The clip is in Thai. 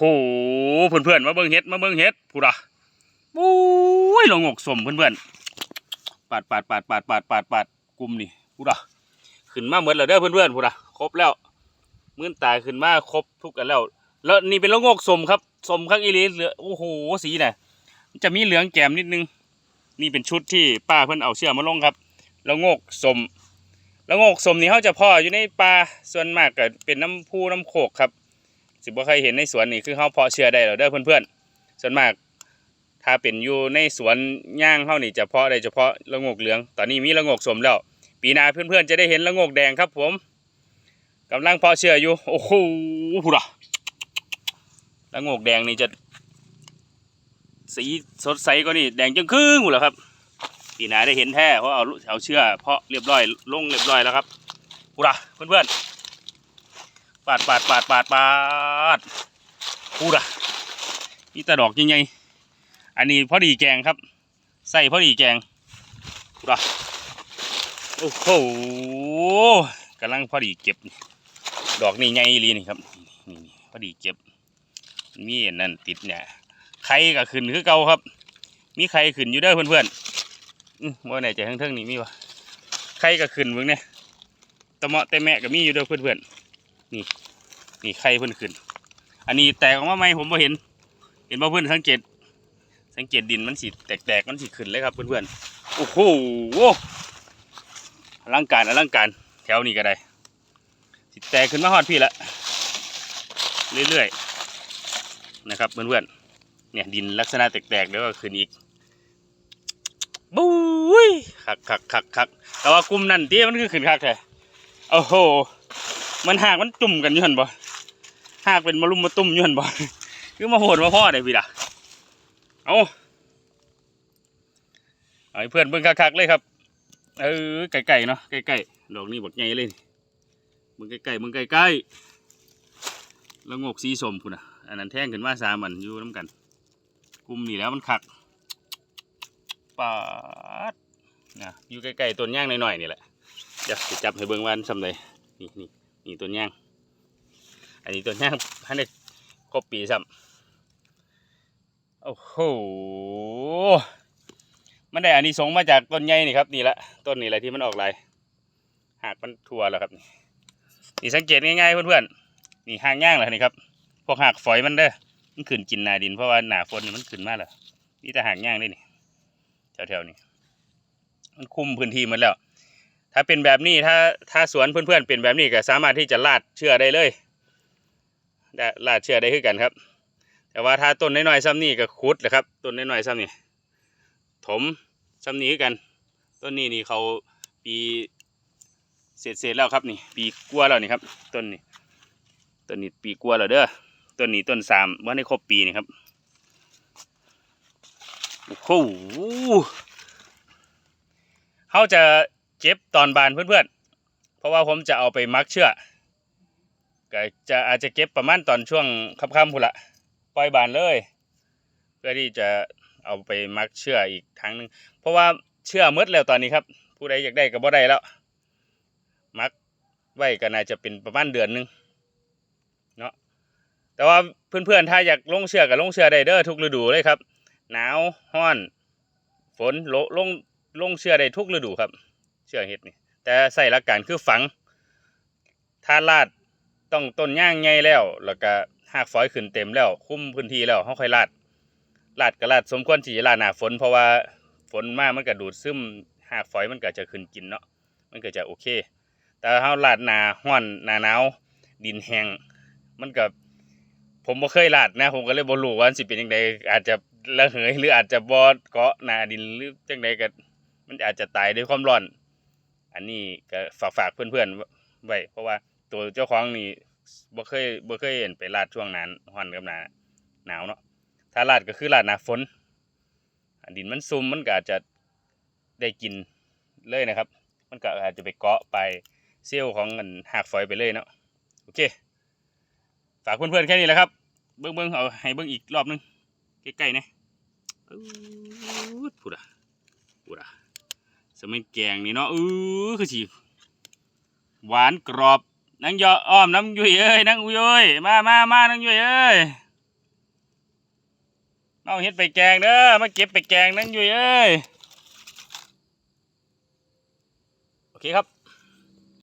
โหเพื่อนๆมาเบิ่งเฮ็ดมาเบิ่งเฮ็ดพูดอะโอ้ยลงอกสมเพื่อนๆปาดปาดปาดปาดปาดปาดปาดกลุ่มนี่พูดอะขึ้นมาเหมือนแล้วเด้อเพื่อนๆพูดอะครบแล้วมื่นตาขึ้นมาครบทุกกันแล้ว แล้วนี่เป็นลงอกสมครับสมข้างอีหลีเหลือโอ้โหสีน่ะจะมีเหลืองแกมนิดนึง นี่เป็นชุดที่ป้าเพิ่อนเอาเชือกมาลงครับแล้วงอกสมแล้วงอกสมนี่เขาจะพ่ออยู่ในป่าส่วนมากก็เป็นน้ำพุน้ำโขกครับ สิบ่เคยเห็นในสวนนี่คือเขาเพาะเชื้อได้แล้วเด้อเพื่อนๆส่วนมากถ้าเป็นอยู่ในสวนย่างเขานี่จะเพาะได้เฉพาะละงกเหลือง ตอนนี้มีละงกสมแล้ว ปีหน้าเพื่อนๆจะได้เห็นละงกแดงครับผมกำลังเพาะเชื้ออยู่ โอ้โหพูดอะละงกแดงนี่จะ สีสดใสกว่านี่แดงจังครึ่งหมดแล้วครับ ปีหน้าได้เห็นแท้เพราะเอาเอาเชื้อเพาะเรียบร้อยลงเรียบร้อยแล้วครับพูดอะเพื่อนๆาดปาดปาดปาดปาดพูดอะนี่ตะดอกยังไงอันนี้พอดีแกงครับ ใส่พอดีแกงพูดอะโอ้โหกำลังพอดีเก็บ ดอกนี่ไงลีนี่ครับนี่พอดีเก็บ มีนั่นติดเนี่ยไข่ก็ขึ้นคือเก่าครับ มีไข่ขึ้นอยู่เด้อเพื่อนๆอือว่าไหนจะทั้งเทิงๆนี่มีวะไข่ก็ขึ้นเบิ่งเนี่ยตะเมาะแต่แม่ก็มีอยู่เด้อเพื่อนๆ นี่ไข่เพิ่นขึ้น อันนี้แตกออกมาไหมผมบ่เห็น เห็นบ่เพื่อนสังเกต สังเกตดินมันสิแตกๆมันสิขึ้นเลยครับเพื่อนๆ โอ้โหอลังการอลังการแถวนี้ก็ได้สิแตกขึ้นมาฮอดพี่ละ เรื่อยๆ นะครับเพื่อนๆ เนี่ยดินลักษณะแตกๆแล้วก็ขึ้นอีกบุ้ยคักคักคักคักแต่ว่ากลุ่มนั่นที่มันคือขึ้นคักแท้โอ้โห มันหากมันจุ่มกันอยู่หันบ่หากเป็นมารุมมาตุ่มอยู่หันบ่คือมาโหดมาพ่อได้พี่ล่ะเอาเอาให้เพื่อนเบิ่งคักๆเลยครับ เออไก่ๆเนาะไก่ๆดอกนี้บักใหญ่เลยมึงไก่ๆมึงไก่ๆแล้วงกสีสมพุ่นอะอันนั้นแท่งขึ้นมาสามันอยู่น้ำกัน กลุ่มนี่แล้วมันคักปาดนะอยู่ใกล้ๆต้นย่างหน่อยๆนี่แหละเดี๋ยวจับให้เบิ่งวันสำเลยนี่นี่ นี่ต้นย่าง อันนี้ต้นย่างพันได้ครบปีซ้ำโอ้โหมันได้อันนี้สงมาจากต้นใหญ่นี่ครับนี่ละต้นนี่แหละที่มันออกลายหากมันทั่วแล้วครับนี่นี่สังเกตง่ายๆเพื่อนๆนี่หางย่างเหรอนี่ครับพวกหากฝอยมันเด้อมันขึ้นกินนาดินเพราะว่าหนาฝนมันขึ้นมาแล้วนี่แต่หางย่างได้นี่แถวๆนี้มันคุมพื้นที่หมดแล้ว ถ้าเป็นแบบนี้ถ้าถ้าสวนเพื่อนๆเป็นแบบนี้ก็สามารถที่จะลาดเชื่อได้เลยลาดเชื่อได้คือกันครับ แต่ว่าถ้าต้นน้อยๆซ้ำนี่ก็ขุดแหละครับต้นน้อยๆซ้ำนี่ถมซ้ำนี้กัน ต้นนี้นี่เขาปีเศษๆแล้วครับนี่ ปีกลัวแล้วนี่ครับต้นนี้ต้นนี้ปีกลัวแล้วเด้อต้นนี้ต้นสามว่าในครบปีนี่ครับโอ้โหเขาจะ เก็บตอนบานเพื่อนๆ เพราะว่าผมจะเอาไปมักเชื่อก็จะอาจจะเก็บประมาณตอนช่วงค่ำๆพุ่นละปล่อยบานเลย เพื่อที่จะเอาไปมักเชื่ออีกครั้งหนึ่งเพราะว่าเชื่อหมืดแล้วตอนนี้ครับ ผู้ใดอยากได้ก็บ่ได้แล้ว มักไว้ก็น่าจะเป็นประมาณเดือนหนึงเนาะแต่ว่าเพื่อนๆ ถ้าอยากลงเชื่อก็ลงเชื่อได้เด้อทุกฤดูเลยครับ หนาวร้อน ฝนโลลงลงเชื่อได้ทุกฤดูครับ เชื่อเห็ดนี่แต่ใส่หลักการคือฝังถ้าลาดต้องต้นย่างใหญ่แล้ว แล้วก็หากฝอยขึ้นเต็มแล้ว คุ้มพื้นที่แล้วเขาค่อยลาดลาดก็ลาดสมควรที่จะลาดหน้าฝน เพราะว่าฝนมากมันก็ดูดซึมหากฝอยมันก็จะขึ้นกินเนาะมันก็จะโอเค แต่ถ้าเขาลาดหนาห้อนหนาหนาวดินแห้งมันก็ผมบ่เคยลาดนะ ผมก็เลยบ่รู้ว่ามันสิเป็นยังไงอาจจะระเหยหรืออาจจะบ่เกาะหน้าดินหรือจังใดก็มันอาจจะตายด้วยความร้อน อันนี้ก็ฝากฝากเพื่อนๆไว้เพราะว่าตัวเจ้าของนี่บ่เคยบ่เคยเห็นไปลาดช่วงนั้นฮ้อนกับหนาหนาวเนาะถ้าลาดก็คือลาดหนาฝนดินมันซุ่มมันก็อาจจะได้กินเลยนะครับ มันก็อาจจะไปเกาะไปเซี่ยวของอันหากฝอยไปเลยเนาะโอเค ฝากเพื่อนๆแค่นี้แหละครับ เบิ้งๆเอาให้เบิ้งอีกรอบนึงใกล้ๆนะอู้ดพูดอะพูดอะ สมันแกงนี่เนาะอือคือสิหวานกรอบนางยออ้อมน้ำยุ้ยเอ้ยนางอุ้ยเอ้ยมามามา นางยุ้ยเอ้ยเอาเฮ็ดไปแกงเด้อมาเก็บไปแกงนางยุ้ยเอ้ยโอเคครับ